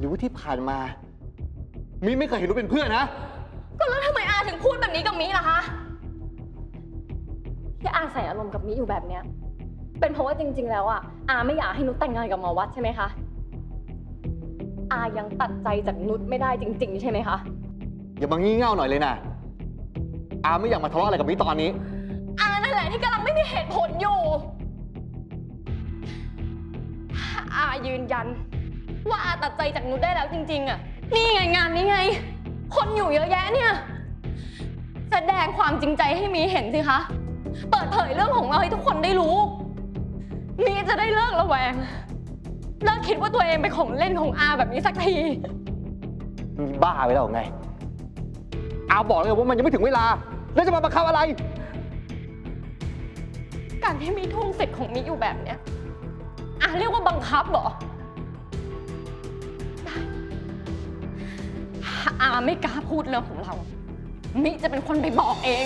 หรือว่าที่ผ่านมา มิไม่เคยเห็นรู้เป็นเพื่อนนะ ก็แล้วทำไมอาถึงพูดแบบนี้กับมิล่ะคะที่อาใส่อารมณ์กับมิอยู่แบบเนี้ย เป็นเพราะว่าจริง ๆ แล้วอะอาไม่อยากให้นุชแต่งงานกับหมอวัดใช่ไหมคะ อายังตัดใจจากนุชไม่ได้จริง ๆ ใช่ไหมคะ อย่ามางี่เง่าหน่อยเลยนะอาไม่อยากมาทะเลาะอะไรกับมิตอนนี้ อานั่นแหละที่กำลังไม่มีเหตุผลอยู่ถ้าอายืนยัน ว่าอาตัดใจจากนุชได้แล้วจริง ๆอะนี่ไงงานนี้ไง คนอยู่เยอะแยะเนี่ยแสดงความจริงใจให้มีเห็นสิคะ เปิดเผยเรื่องของเราให้ทุกคนได้รู้ มีจะได้เลิกระแวง เลิกคิดว่าตัวเองเป็นของเล่นของอาแบบนี้สักทีบ้าไปแล้วไง อาบอกเลยว่ามันยังไม่ถึงเวลา แล้วจะมาบังคับอะไร การที่มีทุ่งสิทธิ์ของมิอยู่แบบเนี้ยอะเรียกว่าบังคับเหรอ ถ้าอาไม่กล้าพูดเรื่องของเรา มิจะเป็นคนไปบอกเอง